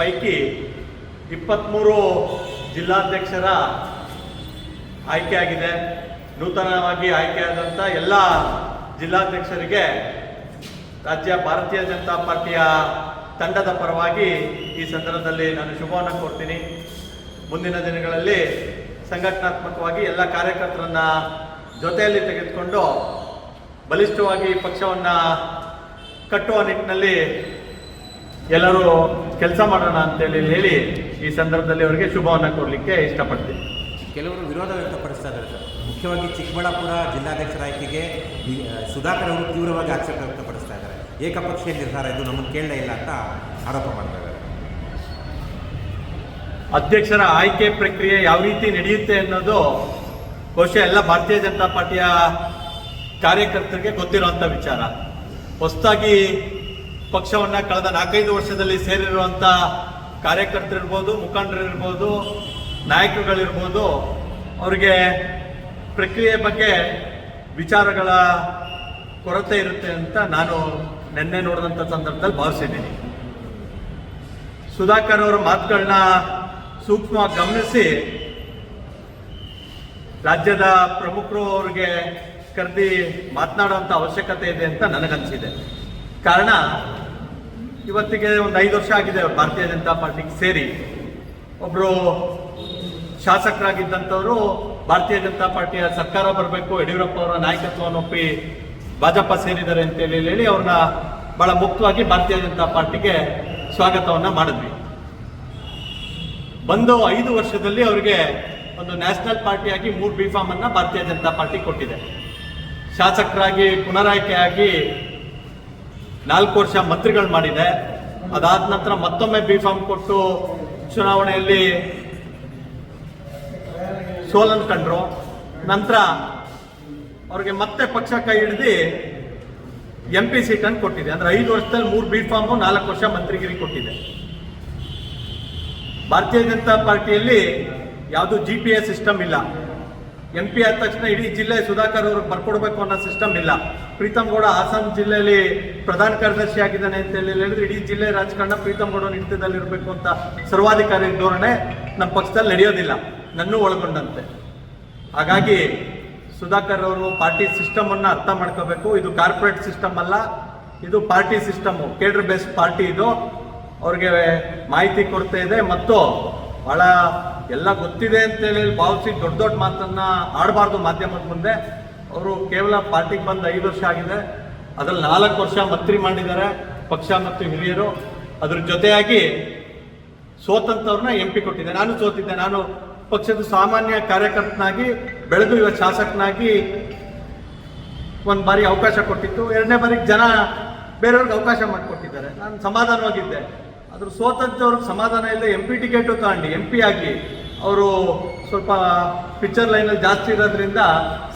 ಪೈಕಿ ಇಪ್ಪತ್ತ್ಮೂರು ಜಿಲ್ಲಾಧ್ಯಕ್ಷರ ಆಯ್ಕೆಯಾಗಿದೆ. ನೂತನವಾಗಿ ಆಯ್ಕೆಯಾದಂಥ ಎಲ್ಲ ಜಿಲ್ಲಾಧ್ಯಕ್ಷರಿಗೆ ರಾಜ್ಯ ಭಾರತೀಯ ಜನತಾ ಪಾರ್ಟಿಯ ತಂಡದ ಪರವಾಗಿ ಈ ಸಂದರ್ಭದಲ್ಲಿ ನಾನು ಶುಭವನ್ನು ಕೊಡ್ತೀನಿ ಮುಂದಿನ ದಿನಗಳಲ್ಲಿ ಸಂಘಟನಾತ್ಮಕವಾಗಿ ಎಲ್ಲ ಕಾರ್ಯಕರ್ತರನ್ನ ಜೊತೆಯಲ್ಲಿ ತೆಗೆದುಕೊಂಡು ಬಲಿಷ್ಠವಾಗಿ ಪಕ್ಷವನ್ನು ಕಟ್ಟುವ ನಿಟ್ಟಿನಲ್ಲಿ ಎಲ್ಲರೂ ಕೆಲಸ ಮಾಡೋಣ ಅಂತೇಳಿ ಹೇಳಿ ಈ ಸಂದರ್ಭದಲ್ಲಿ ಅವರಿಗೆ ಶುಭವನ್ನು ಕೊಡಲಿಕ್ಕೆ ಇಷ್ಟಪಡ್ತೀನಿ. ಕೆಲವರು ವಿರೋಧ ವ್ಯಕ್ತಪಡಿಸ್ತಾ ಇದ್ದಾರೆ ಸರ್. ಮುಖ್ಯವಾಗಿ ಚಿಕ್ಕಬಳ್ಳಾಪುರ ಜಿಲ್ಲಾಧ್ಯಕ್ಷರ ಆಯ್ಕೆಗೆ ಸುಧಾಕರ್ ಅವರು ತೀವ್ರವಾಗಿ ಆಕ್ಷೇಪ ವ್ಯಕ್ತಪಡಿಸ್ತಾ ಇದ್ದಾರೆ. ಏಕಪಕ್ಷೀಯ ನಿರ್ಧಾರ ಇದು ನಮ್ಮನ್ನು ಕೇಳಲೇ ಇಲ್ಲ ಅಂತ ಆರೋಪ ಮಾಡ್ತಾ ಇದ್ದಾರೆ. ಅಧ್ಯಕ್ಷರ ಆಯ್ಕೆ ಪ್ರಕ್ರಿಯೆ ಯಾವ ರೀತಿ ನಡೆಯುತ್ತೆ ಅನ್ನೋದು ಬಹುಶಃ ಎಲ್ಲ ಭಾರತೀಯ ಜನತಾ ಪಾರ್ಟಿಯ ಕಾರ್ಯಕರ್ತರಿಗೆ ಗೊತ್ತಿರುವಂಥ ವಿಚಾರ. ಹೊಸದಾಗಿ ಪಕ್ಷವನ್ನ ಕಳೆದ ನಾಲ್ಕೈದು ವರ್ಷದಲ್ಲಿ ಸೇರಿರುವಂಥ ಕಾರ್ಯಕರ್ತರಿರ್ಬೋದು, ಮುಖಂಡರಿರ್ಬೋದು, ನಾಯಕರುಗಳಿರ್ಬೋದು, ಅವರಿಗೆ ಪ್ರಕ್ರಿಯೆ ಬಗ್ಗೆ ವಿಚಾರಗಳ ಕೊರತೆ ಇರುತ್ತೆ ಅಂತ ನಾನು ನಿನ್ನೆ ನೋಡಿದಂಥ ಸಂದರ್ಭದಲ್ಲಿ ಭಾವಿಸಿದ್ದೀನಿ. ಸುಧಾಕರ್ ಅವರ ಮಾತುಗಳನ್ನ ಸೂಕ್ಷ್ಮವಾಗಿ ಗಮನಿಸಿ, ರಾಜ್ಯದ ಪ್ರಮುಖರು ಅವರಿಗೆ ಕರೆದಿ ಮಾತನಾಡುವಂಥ ಅವಶ್ಯಕತೆ ಇದೆ ಅಂತ ನನಗನ್ಸಿದೆ. ಕಾರಣ ಇವತ್ತಿಗೆ ಒಂದು ಐದು ವರ್ಷ ಆಗಿದೆ ಭಾರತೀಯ ಜನತಾ ಪಾರ್ಟಿಗೆ ಸೇರಿ. ಒಬ್ಬರು ಶಾಸಕರಾಗಿದ್ದಂಥವರು ಭಾರತೀಯ ಜನತಾ ಪಾರ್ಟಿಯ ಸರ್ಕಾರ ಬರಬೇಕು, ಯಡಿಯೂರಪ್ಪ ಅವರ ನಾಯಕತ್ವವನ್ನು ಒಪ್ಪಿ ಭಾಜಪ ಸೇರಿದ್ದಾರೆ ಅಂತೇಳಿ ಹೇಳಿ ಅವ್ರನ್ನ ಬಹಳ ಮುಕ್ತವಾಗಿ ಭಾರತೀಯ ಜನತಾ ಪಾರ್ಟಿಗೆ ಸ್ವಾಗತವನ್ನ ಮಾಡಿದ್ವಿ. ಬಂದು ಐದು ವರ್ಷದಲ್ಲಿ ಅವರಿಗೆ ಒಂದು ನ್ಯಾಷನಲ್ ಪಾರ್ಟಿಯಾಗಿ ಮೂರು ಬಿ ಫಾರ್ಮ್ ಅನ್ನ ಭಾರತೀಯ ಜನತಾ ಪಾರ್ಟಿ ಕೊಟ್ಟಿದೆ. ಶಾಸಕರಾಗಿ, ಪುನರಾಯ್ಕೆಯಾಗಿ ನಾಲ್ಕು ವರ್ಷ ಮಂತ್ರಿಗಳು ಮಾಡಿದೆ. ಅದಾದ ನಂತರ ಮತ್ತೊಮ್ಮೆ ಬಿ ಫಾರ್ಮ್ ಕೊಟ್ಟು ಚುನಾವಣೆಯಲ್ಲಿ ಸೋಲನ್ ಕಂಡ್ರು. ನಂತರ ಅವ್ರಿಗೆ ಮತ್ತೆ ಪಕ್ಷ ಕೈ ಹಿಡಿದು ಎಂ ಪಿ ಸೀಟನ್ನು ಕೊಟ್ಟಿದೆ. ಅಂದ್ರೆ ಐದು ವರ್ಷದಲ್ಲಿ ಮೂರು ಬಿ ಫಾರ್ಮು ನಾಲ್ಕು ವರ್ಷ ಮಂತ್ರಿಗಿರಿ ಕೊಟ್ಟಿದೆ. ಭಾರತೀಯ ಜನತಾ ಪಾರ್ಟಿಯಲ್ಲಿ ಯಾವುದು ಜಿ ಪಿ ಎಸ್ ಸಿಸ್ಟಮ್ ಇಲ್ಲ. ಎಂ ಪಿ ಆದ ತಕ್ಷಣ ಇಡೀ ಜಿಲ್ಲೆ ಸುಧಾಕರ್ ಅವ್ರಿಗೆ ಬರ್ಕೊಡ್ಬೇಕು ಅನ್ನೋ ಸಿಸ್ಟಮ್ ಇಲ್ಲ. ಪ್ರೀತಮ್ ಗೌಡ ಹಾಸನ್ ಜಿಲ್ಲೆಯಲ್ಲಿ ಪ್ರಧಾನ ಕಾರ್ಯದರ್ಶಿ ಆಗಿದ್ದಾನೆ ಅಂತ ಹೇಳಿ ಹೇಳಿದ್ರೆ ಇಡೀ ಜಿಲ್ಲೆ ರಾಜಕಾರಣ ಪ್ರೀತಮ್ ಗೌಡ ಹಿಡಿತದಲ್ಲಿ ಇರಬೇಕು ಅಂತ ಸರ್ವಾಧಿಕಾರಿ ಧೋರಣೆ ನಮ್ಮ ಪಕ್ಷದಲ್ಲಿ ನಡೆಯೋದಿಲ್ಲ, ನನ್ನೂ ಒಳಗೊಂಡಂತೆ. ಹಾಗಾಗಿ ಸುಧಾಕರ್ ಅವರು ಪಾರ್ಟಿ ಸಿಸ್ಟಮ್ ಅನ್ನ ಅರ್ಥ ಮಾಡ್ಕೋಬೇಕು. ಇದು ಕಾರ್ಪೊರೇಟ್ ಸಿಸ್ಟಮ್ ಅಲ್ಲ, ಇದು party system. Cadre based party ಇದು. ಅವ್ರಿಗೆ ಮಾಹಿತಿ ಕೊರತೆ ಇದೆ ಮತ್ತು ಬಹಳ ಎಲ್ಲ ಗೊತ್ತಿದೆ ಅಂತೇಳಿ ಭಾವಿಸಿ ದೊಡ್ಡ ದೊಡ್ಡ ಮಾತನ್ನ ಆಡಬಾರ್ದು ಮಾಧ್ಯಮದ ಮುಂದೆ. ಅವರು ಕೇವಲ ಪಾರ್ಟಿಗೆ ಬಂದು ಐದು ವರ್ಷ ಆಗಿದೆ. ಅದ್ರಲ್ಲಿ ನಾಲ್ಕು ವರ್ಷ ಮಂತ್ರಿ ಮಾಡಿದ್ದಾರೆ, ಪಕ್ಷ ಮತ್ತು ಹಿರಿಯರು. ಅದ್ರ ಜೊತೆಯಾಗಿ ಸೋತಂತವ್ರನ್ನ ಎಂ ಪಿ ಕೊಟ್ಟಿದ್ದೆ ನಾನು ಸೋತಿದ್ದೆ. ನಾನು ಪಕ್ಷದ ಸಾಮಾನ್ಯ ಕಾರ್ಯಕರ್ತನಾಗಿ ಬೆಳೆದು ಇವತ್ತು ಶಾಸಕನಾಗಿ ಒಂದು ಬಾರಿ ಅವಕಾಶ ಕೊಟ್ಟಿತ್ತು. ಎರಡನೇ ಬಾರಿಗೆ ಜನ ಬೇರೆಯವ್ರಿಗೆ ಅವಕಾಶ ಮಾಡಿಕೊಟ್ಟಿದ್ದಾರೆ. ನಾನು ಸಮಾಧಾನವಾಗಿದ್ದೆ. ಅದ್ರ ಸೋತಂತವ್ರಿಗೆ ಸಮಾಧಾನ ಇಲ್ಲ ಎಂ ಪಿ ಟಿಕೆಟು ತಗೊಂಡು ಎಂ ಪಿ ಆಗಿ ಅವರು ಸ್ವಲ್ಪ ಪಿಕ್ಚರ್ ಲೈನಲ್ಲಿ ಜಾಸ್ತಿ ಇರೋದ್ರಿಂದ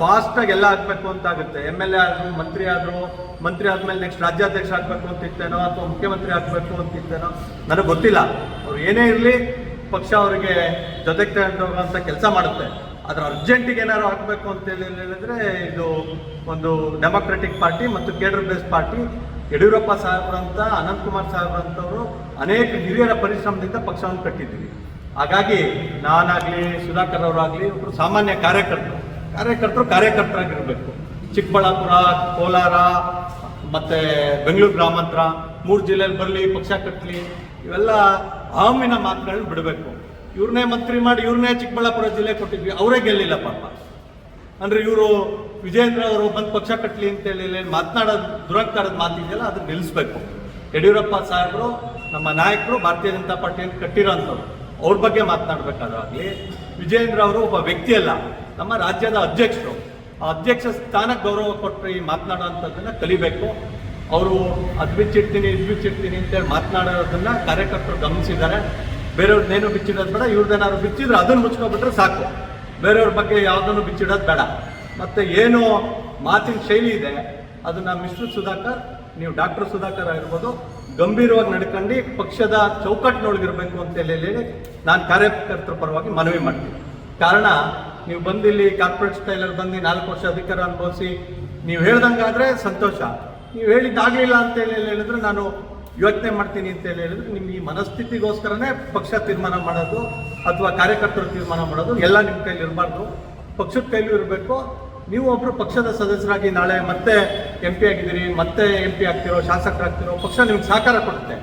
ಫಾಸ್ಟಾಗಿ ಎಲ್ಲ ಆಗಬೇಕು ಅಂತ ಆಗುತ್ತೆ. ಎಂ ಎಲ್ ಎ ಆದರು, ಮಂತ್ರಿ ಆದರು, ಮಂತ್ರಿ ಆದಮೇಲೆ ನೆಕ್ಸ್ಟ್ ರಾಜ್ಯಾಧ್ಯಕ್ಷ ಆಗಬೇಕು ಅಂತಿತ್ತೇನೋ ಅಥವಾ ಮುಖ್ಯಮಂತ್ರಿ ಆಗಬೇಕು ಅಂತಿತ್ತೇನೋ ನನಗೆ ಗೊತ್ತಿಲ್ಲ. ಅವ್ರು ಏನೇ ಇರಲಿ, ಪಕ್ಷ ಅವರಿಗೆ ಜೊತೆಗೆ ತಗೊಂಡೋಗುವಂಥ ಕೆಲಸ ಮಾಡುತ್ತೆ. ಆದರೆ ಅರ್ಜೆಂಟಿಗೆ ಏನಾದ್ರು ಹಾಕಬೇಕು ಅಂತ ಹೇಳಿ ಹೇಳಿದ್ರೆ ಇದು ಒಂದು ಡೆಮೊಕ್ರೆಟಿಕ್ ಪಾರ್ಟಿ ಮತ್ತು ಕೇಡರ್ ಬೇಸ್ ಪಾರ್ಟಿ ಯಡಿಯೂರಪ್ಪ ಸಾಹೇಬ್ರಂತ ಅನಂತಕುಮಾರ್ ಸಾಹೇಬ್ರಂತವರು ಅನೇಕ ಹಿರಿಯರ ಪರಿಶ್ರಮದಿಂದ ಪಕ್ಷವನ್ನು ಕಟ್ಟಿದ್ದೀವಿ. ಹಾಗಾಗಿ ನಾನಾಗ್ಲಿ ಸುಧಾಕರ್ ಅವರಾಗಲಿ ಒಬ್ರು ಸಾಮಾನ್ಯ ಕಾರ್ಯಕರ್ತರು. ಕಾರ್ಯಕರ್ತರು ಕಾರ್ಯಕರ್ತರಾಗಿರಬೇಕು. ಚಿಕ್ಕಬಳ್ಳಾಪುರ, ಕೋಲಾರ, ಮತ್ತೆ ಬೆಂಗಳೂರು ಗ್ರಾಮಾಂತರ, ಮೂರು ಜಿಲ್ಲೆಯಲ್ಲಿ ಬರಲಿ, ಪಕ್ಷ ಕಟ್ಟಲಿ ಇವೆಲ್ಲ ಅಹಮಿನ ಮಾತುಗಳನ್ನ ಬಿಡಬೇಕು. ಇವ್ರನ್ನೇ ಮಂತ್ರಿ ಮಾಡಿ ಇವ್ರನ್ನೇ ಚಿಕ್ಕಬಳ್ಳಾಪುರ ಜಿಲ್ಲೆ ಕೊಟ್ಟಿದ್ವಿ, ಅವರೇ ಗೆಲ್ಲಿಲ್ಲ ಪಾಪ. ಅಂದ್ರೆ ಇವರು ವಿಜಯೇಂದ್ರ ಅವರು ಬಂದು ಪಕ್ಷ ಕಟ್ಟಲಿ ಅಂತೇಳಿ ಮಾತನಾಡೋದು ದುರಂಕಾರದ ಮಾತಿದೆಯಲ್ಲ, ಅದನ್ನ ನಿಲ್ಲಿಸ್ಬೇಕು ಯಡಿಯೂರಪ್ಪ ಸಾಹೇಬರು ನಮ್ಮ ನಾಯಕರು, ಭಾರತೀಯ ಜನತಾ ಪಾರ್ಟಿಯನ್ನು ಕಟ್ಟಿರೋಂಥವ್ರು ಅವ್ರ ಬಗ್ಗೆ ಮಾತನಾಡಬೇಕಾದಾಗಲಿ, ವಿಜಯೇಂದ್ರ ಅವರು ಒಬ್ಬ ವ್ಯಕ್ತಿ ಅಲ್ಲ ನಮ್ಮ ರಾಜ್ಯದ ಅಧ್ಯಕ್ಷರು. ಆ ಅಧ್ಯಕ್ಷ ಸ್ಥಾನಕ್ಕೆ ಗೌರವ ಕೊಟ್ಟು ಈ ಮಾತನಾಡುವಂಥದ್ದನ್ನ ಕಲಿಬೇಕು. ಅವರು ಅದು ಬಿಚ್ಚಿಡ್ತೀನಿ ಇದು ಬಿಚ್ಚಿಡ್ತೀನಿ ಅಂತೇಳಿ ಮಾತನಾಡೋದನ್ನ ಕಾರ್ಯಕರ್ತರು ಗಮನಿಸಿದ್ದಾರೆ. ಬೇರೆಯವ್ರನ್ನೇನು ಬಿಚ್ಚಿಡೋದು ಬೇಡ ಇವ್ರದ್ದೇನಾದ್ರು ಬಿಚ್ಚಿದ್ರೆ ಅದನ್ನು ಮುಚ್ಕೊಬಿಟ್ರೆ ಸಾಕು. ಬೇರೆಯವ್ರ ಬಗ್ಗೆ ಯಾವುದನ್ನು ಬಿಚ್ಚಿಡೋದು ಬೇಡ. ಮತ್ತೆ ಏನು ಮಾತಿನ ಶೈಲಿ ಇದೆ, ಅದನ್ನ ಮಿಸ್ಟರ್ ಸುಧಾಕರ್, ನೀವು ಡಾಕ್ಟರ್ ಸುಧಾಕರ್ ಆಗಿರ್ಬೋದು ಗಂಭೀರವಾಗಿ ನಡ್ಕೊಂಡು ಪಕ್ಷದ ಚೌಕಟ್ಟಿನೊಳಗಿರ್ಬೇಕು ಅಂತ ಹೇಳಿ ನಾನು ಕಾರ್ಯಕರ್ತರ ಪರವಾಗಿ ಮನವಿ ಮಾಡ್ತೀನಿ. ಕಾರಣ, ನೀವು ಬಂದಿಲ್ಲಿ ಕಾರ್ಪೊರೇಟ್ ಸ್ಟೈಲಲ್ಲಿ ಬಂದು ನಾಲ್ಕು ವರ್ಷ ಅಧಿಕಾರ ಅನುಭವಿಸಿ, ನೀವು ಹೇಳ್ದಂಗಾದ್ರೆ ಸಂತೋಷ. ನೀವು ಹೇಳಿದ್ದಾಗಲಿಲ್ಲ ಅಂತ ಹೇಳಿ ಹೇಳಿದ್ರೆ ನಾನು ಯೋಚನೆ ಮಾಡ್ತೀನಿ ಅಂತ ಹೇಳಿ ಹೇಳಿದ್ರೆ ನಿಮ್ಮ ಈ ಮನಸ್ಥಿತಿಗೋಸ್ಕರನೇ ಪಕ್ಷ ತೀರ್ಮಾನ ಮಾಡೋದು ಅಥವಾ ಕಾರ್ಯಕರ್ತರು ತೀರ್ಮಾನ ಮಾಡೋದು ಎಲ್ಲ ನಿಮ್ಮ ಕೈಲಿ ಇರಬಾರ್ದು. ಪಕ್ಷದ ಕೈಲೂ ಇರಬೇಕು. ನೀವು ಒಬ್ಬರು ಪಕ್ಷದ ಸದಸ್ಯರಾಗಿ ನಾಳೆ ಮತ್ತೆ ಎಂ ಪಿ ಆಗಿದ್ದೀರಿ, ಮತ್ತೆ ಎಂ ಪಿ ಆಗ್ತಿರೋ, ಶಾಸಕರಾಗ್ತಿರೋ ಪಕ್ಷ ನಿಮ್ಗೆ ಸಹಕಾರ ಕೊಡುತ್ತೆ.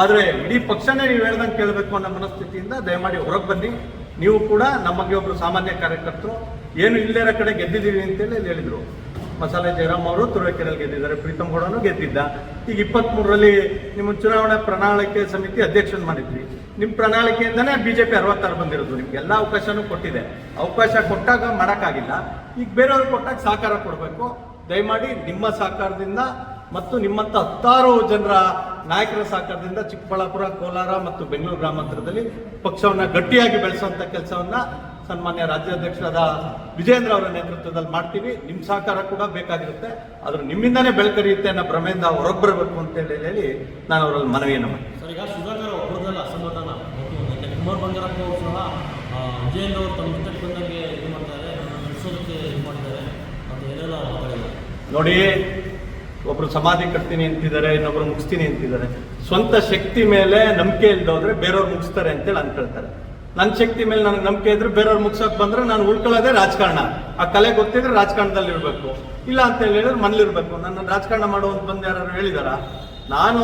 ಆದರೆ ಇಡೀ ಪಕ್ಷನೇ ನೀವು ಹೇಳ್ದಂಗೆ ಕೇಳಬೇಕು ಅನ್ನೋ ಮನಸ್ಥಿತಿಯಿಂದ ದಯಮಾಡಿ ಹೊರಗೆ ಬನ್ನಿ. ನೀವು ಕೂಡ ನಮಗೆ ಒಬ್ಬರು ಸಾಮಾನ್ಯ ಕಾರ್ಯಕರ್ತರು. ಏನು ಇಲ್ಲದೇ ಕಡೆ ಗೆದ್ದಿದ್ದೀವಿ ಅಂತೇಳಿ ಹೇಳಿದರು. ಮಸಾಲೆ ಜಯರಾಮ್ ಅವರು ತುರುವೇಕೆರೆಯಲ್ಲಿ ಗೆದ್ದಿದ್ದಾರೆ. ಪ್ರೀತಮ್ ಗೌಡನು ಗೆದ್ದಿದ್ದ. ಈಗ ಇಪ್ಪತ್ತ್ಮೂರರಲ್ಲಿ ನಿಮ್ಮ ಚುನಾವಣಾ ಪ್ರಣಾಳಿಕೆ ಸಮಿತಿ ಅಧ್ಯಕ್ಷನ ಮಾಡಿದ್ವಿ ನಿಮ್ಮ ಪ್ರಣಾಳಿಕೆಯಿಂದನೇ ಬಿಜೆಪಿ ಅರವತ್ತಾರು ಬಂದಿರೋದು. ನಿಮ್ಗೆ ಎಲ್ಲ ಅವಕಾಶನೂ ಕೊಟ್ಟಿದೆ. ಅವಕಾಶ ಕೊಟ್ಟಾಗ ಮಾಡೋಕ್ಕಾಗಿಲ್ಲ. ಈಗ ಬೇರೆಯವ್ರಿಗೆ ಕೊಟ್ಟಾಗ ಸಹಕಾರ ಕೊಡಬೇಕು. ದಯಮಾಡಿ ನಿಮ್ಮ ಸಹಕಾರದಿಂದ ಮತ್ತು ನಿಮ್ಮಂಥ ಹತ್ತಾರು ಜನರ ನಾಯಕರ ಸಹಕಾರದಿಂದ ಚಿಕ್ಕಬಳ್ಳಾಪುರ, ಕೋಲಾರ ಮತ್ತು ಬೆಂಗಳೂರು ಗ್ರಾಮಾಂತರದಲ್ಲಿ ಪಕ್ಷವನ್ನ ಗಟ್ಟಿಯಾಗಿ ಬೆಳೆಸುವಂಥ ಕೆಲಸವನ್ನ ಸನ್ಮಾನ್ಯ ರಾಜ್ಯಾಧ್ಯಕ್ಷರಾದ ವಿಜೇಂದ್ರ ಅವರ ನೇತೃತ್ವದಲ್ಲಿ ಮಾಡ್ತೀವಿ. ನಿಮ್ಮ ಸಹಕಾರ ಕೂಡ ಬೇಕಾಗಿರುತ್ತೆ. ಆದ್ರೆ ನಿಮ್ಮಿಂದನೇ ಬೆಳಕರಿಯುತ್ತೆ ಅನ್ನೋ ಭ್ರಮೆಯಿಂದ ಹೊರಗೆ ಬರಬೇಕು ಅಂತ ಹೇಳಿ ಹೇಳಿ ನಾನು ಅವರಲ್ಲಿ ಮನವಿಯನ್ನು ಮಾಡಿ ಸರ್ ಈಗ ಸುಧಾಕರ್ ಒಬ್ಬರದಲ್ಲ ಅಸಮಾಧಾನ ಕುಮಾರ್ ಬಂಗಾರಪ್ಪ ಅವರು ಸಹ ವಿಜಯನ್ ಅವರು ತಮ್ಮ ಜೊತೆಗೆ ಬಂದಂಗೆ ಇದು ಮಾಡ್ತಾರೆ ನಡೆಸೋದಕ್ಕೆ ಇದು ಮಾಡಿದ್ದಾರೆ ಅದು ಏನೆಲ್ಲ ನೋಡಿ ಒಬ್ರು ಸಮಾಧಿ ಕಟ್ತೀನಿ ಅಂತಿದ್ದಾರೆ ಇನ್ನೊಬ್ರು ಮುಗಿಸ್ತೀನಿ ಅಂತಿದ್ದಾರೆ. ಸ್ವಂತ ಶಕ್ತಿ ಮೇಲೆ ನಂಬಿಕೆ ಇಲ್ಲದೋದ್ರೆ ಬೇರೆಯವ್ರು ಮುಗಿಸ್ತಾರೆ ಅಂತೇಳಿ ಅನ್ಕೊಳ್ತಾರೆ ನನ್ನ ಶಕ್ತಿ ಮೇಲೆ ನನಗೆ ನಂಬಿಕೆ ಇದ್ರೆ ಬೇರೆಯವ್ರು ಮುಗ್ಸಕ್ ಬಂದ್ರೆ ನಾನು ಉಳ್ಕೊಳ್ಳೋದೇ ರಾಜಕಾರಣ. ಆ ಕಲೆ ಗೊತ್ತಿದ್ರೆ ರಾಜಕಾರಣದಲ್ಲಿ ಇರಬೇಕು. ಇಲ್ಲ ಅಂತ ಹೇಳಿದ್ರೆ ಮನೇಲಿರ್ಬೇಕು ನನ್ನ ರಾಜಕಾರಣ ಮಾಡುವಂತ ಬಂದು ಯಾರು ಹೇಳಿದಾರ? ನಾನು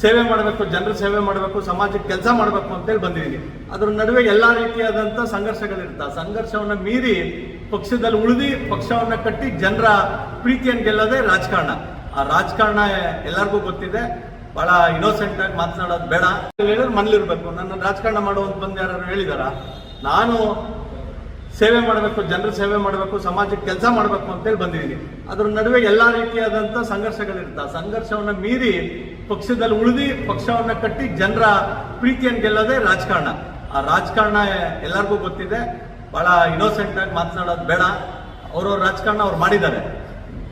ಸೇವೆ ಮಾಡಬೇಕು, ಜನರ ಸೇವೆ ಮಾಡಬೇಕು, ಸಮಾಜಕ್ಕೆ ಕೆಲಸ ಮಾಡಬೇಕು ಅಂತೇಳಿ ಬಂದಿದ್ದೀನಿ. ಅದ್ರ ನಡುವೆ ಎಲ್ಲಾ ರೀತಿಯಾದಂಥ ಸಂಘರ್ಷಗಳಿರ್ತಾವೆ ಸಂಘರ್ಷವನ್ನ ಮೀರಿ ಪಕ್ಷದಲ್ಲಿ ಉಳಿದು ಪಕ್ಷವನ್ನ ಕಟ್ಟಿ ಜನರ ಪ್ರೀತಿಯನ್ನು ಗೆಲ್ಲೋದೇ ರಾಜಕಾರಣ. ಆ ರಾಜಕಾರಣ ಎಲ್ಲರಿಗೂ ಗೊತ್ತಿದೆ. ಬಹಳ ಇನ್ನೋಸೆಂಟ್ ಆಗಿ ಮಾತನಾಡೋದು ಬೇಡ. ಹೇಳಿದ್ರೆ ಮನೇಲಿರ್ಬೇಕು. ನನ್ನ ರಾಜಕಾರಣ ಮಾಡುವಂತ ಬಂದು ಯಾರು ಹೇಳಿದಾರ? ನಾನು ಸೇವೆ ಮಾಡಬೇಕು, ಜನರ ಸೇವೆ ಮಾಡಬೇಕು, ಸಮಾಜಕ್ಕೆ ಕೆಲಸ ಮಾಡಬೇಕು ಅಂತೇಳಿ ಬಂದಿದ್ದೀನಿ. ಅದ್ರ ನಡುವೆ ಎಲ್ಲಾ ರೀತಿಯಾದಂಥ ಸಂಘರ್ಷಗಳಿರ್ತಾವೆ ಸಂಘರ್ಷವನ್ನ ಮೀರಿ ಪಕ್ಷದಲ್ಲಿ ಉಳಿದು ಪಕ್ಷವನ್ನ ಕಟ್ಟಿ ಜನರ ಪ್ರೀತಿಯನ್ನು ಗೆಲ್ಲೋದೇ ರಾಜಕಾರಣ. ಆ ರಾಜಕಾರಣ ಎಲ್ಲರಿಗೂ ಗೊತ್ತಿದೆ. ಬಹಳ ಇನ್ನೋಸೆಂಟ್ ಆಗಿ ಮಾತನಾಡೋದು ಬೇಡ. ಅವ್ರವ್ರ ರಾಜಕಾರಣ ಅವ್ರು ಮಾಡಿದ್ದಾರೆ.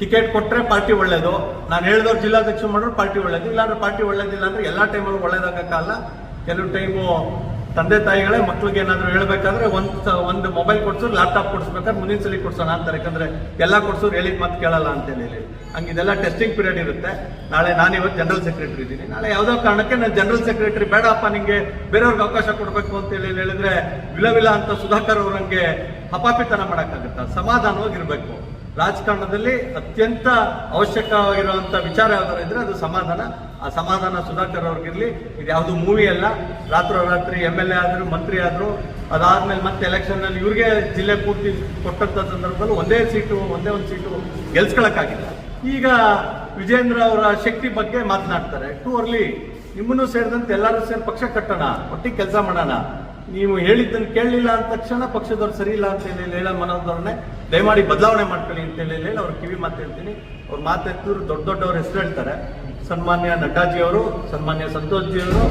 ಟಿಕೆಟ್ ಕೊಟ್ಟರೆ ಪಾರ್ಟಿ ಒಳ್ಳೇದು. ನಾನು ಹೇಳಿದವ್ರು ಜಿಲ್ಲಾಧ್ಯಕ್ಷ ಮಾಡೋರು ಪಾರ್ಟಿ ಒಳ್ಳೇದು. ಇಲ್ಲಾಂದ್ರೆ ಪಾರ್ಟಿ ಒಳ್ಳೇದಿಲ್ಲ ಅಂದ್ರೆ ಎಲ್ಲಾ ಟೈಮಲ್ಲೂ ಒಳ್ಳೇದಾಗಕ್ಕಲ್ಲ. ಕೆಲವು ಟೈಮು ತಂದೆ ತಾಯಿಗಳೇ ಮಕ್ಳಿಗೆ ಏನಾದರೂ ಹೇಳ್ಬೇಕಾದ್ರೆ ಒಂದ್ ಒಂದು ಮೊಬೈಲ್ ಕೊಡ್ಸೋರು ಲ್ಯಾಪ್ಟಾಪ್ ಕೊಡಿಸ್ಬೇಕಾದ್ರೆ ಮುಂದಿನ ಸಲ ಕೊಡ್ಸೋಣ ಅಂತಾರೆ. ಯಾಕಂದ್ರೆ ಎಲ್ಲ ಕೊಡ್ಸೋರು ಹೇಳಿದ ಮತ್ತೆ ಕೇಳಲ್ಲ ಅಂತ ಹೇಳಿ. ಹಂಗೆ ಇದೆಲ್ಲ ಟೆಸ್ಟಿಂಗ್ ಪೀರಿಯಡ್ ಇರುತ್ತೆ. ನಾಳೆ ನಾನು ಇವತ್ತು ಜನರಲ್ ಸೆಕ್ರೆಟರಿ ಇದ್ದೀನಿ ನಾಳೆ ಯಾವುದೋ ಕಾರಣಕ್ಕೆ ನಾನು ಜನರಲ್ ಸೆಕ್ರೆಟರಿ ಬೇಡಪ್ಪ, ನಿಂಗೆ ಬೇರೆಯವ್ರಿಗೆ ಅವಕಾಶ ಕೊಡಬೇಕು ಅಂತ ಹೇಳಿ ಹೇಳಿದ್ರೆ ವಿಲ ವಿಲ ಅಂತ ಸುಧಾಕರ್ ಅವ್ರಂಗೆ ಹಪಾಪಿತನ ಮಾಡೋಕ್ಕಾಗುತ್ತಾ? ಸಮಾಧಾನವಾಗಿರ್ಬೇಕು. ರಾಜಕಾರಣದಲ್ಲಿ ಅತ್ಯಂತ ಅವಶ್ಯಕವಾಗಿರುವಂಥ ವಿಚಾರ ಯಾವ್ದಾರು ಇದ್ರೆ ಅದು ಸಮಾಧಾನ. ಆ ಸಮಾಧಾನ ಸುಧಾಕರ್ ಅವ್ರಿಗಿರ್ಲಿ, ಇದು ಯಾವುದು ಮೂವಿ ಅಲ್ಲ. ರಾತ್ರೋರಾತ್ರಿ ಎಂ ಎಲ್ ಎ ಆದ್ರು, ಮಂತ್ರಿ ಆದ್ರು, ಅದಾದ್ಮೇಲೆ ಮತ್ತೆ ಎಲೆಕ್ಷನ್ನಲ್ಲಿ ಇವ್ರಿಗೆ ಜಿಲ್ಲೆ ಪೂರ್ತಿ ಕೊಟ್ಟಂತ ಸಂದರ್ಭದಲ್ಲಿ ಒಂದೇ ಸೀಟು, ಒಂದೇ ಒಂದು ಸೀಟು ಗೆಲ್ಸ್ಕೊಳಕ್ಕಾಗಿಲ್ಲ. ಈಗ ವಿಜೇಂದ್ರ ಅವರ ಶಕ್ತಿ ಬಗ್ಗೆ ಮಾತನಾಡ್ತಾರೆ. ಟೂ ಅರ್ಲಿ ನಿಮ್ಮನ್ನು ಸೇರಿದಂತೆ ಎಲ್ಲರೂ ಸೇರಿ ಪಕ್ಷ ಕಟ್ಟೋಣ, ಒಟ್ಟಿಗೆ ಕೆಲಸ ಮಾಡೋಣ. ನೀವು ಹೇಳಿದ್ದನ್ನು ಕೇಳಲಿಲ್ಲ ಅಂದ ತಕ್ಷಣ ಪಕ್ಷದವ್ರು ಸರಿ ಇಲ್ಲ ಅಂತ ಹೇಳಿ ಹೇಳ ಮನೋಧೋರಣೆ ದಯಮಾಡಿ ಬದಲಾವಣೆ ಮಾಡ್ಕೊಳ್ಳಿ ಅಂತ ಹೇಳಿ ಹೇಳಿ ಅವ್ರ ಕಿವಿ ಮಾತು ಹೇಳ್ತೀನಿ. ಅವ್ರ ಮಾತಾಡ್ತಿದ್ರು ದೊಡ್ಡ ದೊಡ್ಡವ್ರ ಹೆಸರು ಹೇಳ್ತಾರೆ. ಸನ್ಮಾನ್ಯ ನಡ್ಡಾಜಿ ಅವರು ಸನ್ಮಾನ್ಯ ಸಂತೋಷ್ ಜಿ ಅವರು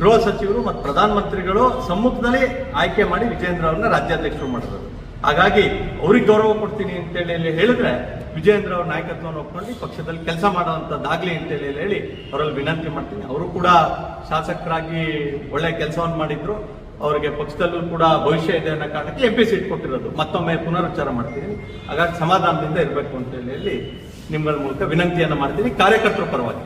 ಗೃಹ ಸಚಿವರು ಮತ್ತು ಪ್ರಧಾನಮಂತ್ರಿಗಳು ಸಮ್ಮುಖದಲ್ಲಿ ಆಯ್ಕೆ ಮಾಡಿ ವಿಜೇಂದ್ರ ಅವ್ರನ್ನ ರಾಜ್ಯಾಧ್ಯಕ್ಷರು ಮಾಡಿದ್ರು. ಹಾಗಾಗಿ ಅವ್ರಿಗೆ ಗೌರವ ಕೊಡ್ತೀನಿ ಅಂತೇಳಿ ಹೇಳಿ ಹೇಳಿದ್ರೆ ವಿಜೇಂದ್ರ ಅವ್ರ ನಾಯಕತ್ವವನ್ನು ಒಪ್ಕೊಂಡು ಪಕ್ಷದಲ್ಲಿ ಕೆಲಸ ಮಾಡುವಂಥದ್ದಾಗ್ಲಿ ಅಂತೇಳಿ ಹೇಳಿ ಅವರಲ್ಲಿ ವಿನಂತಿ ಮಾಡ್ತೀನಿ. ಅವರು ಕೂಡ ಶಾಸಕರಾಗಿ ಒಳ್ಳೆ ಕೆಲಸವನ್ನು ಮಾಡಿದ್ರು. ಅವರಿಗೆ ಪಕ್ಷದಲ್ಲೂ ಕೂಡ ಭವಿಷ್ಯ ಇದೆ ಅನ್ನೋ ಕಾರಣಕ್ಕೆ ಎಂ ಪಿ ಸೀಟ್ ಕೊಟ್ಟಿರೋದು. ಮತ್ತೊಮ್ಮೆ ಪುನರುಚ್ಚಾರ ಮಾಡ್ತೀನಿ. ಹಾಗಾಗಿ ಸಮಾಧಾನದಿಂದ ಇರಬೇಕು ಅಂತ ಹೇಳಿ ನಿಮ್ಮ ಮೂಲಕ ವಿನಂತಿಯನ್ನು ಮಾಡ್ತೀನಿ. ಕಾರ್ಯಕರ್ತರ ಪರವಾಗಿ.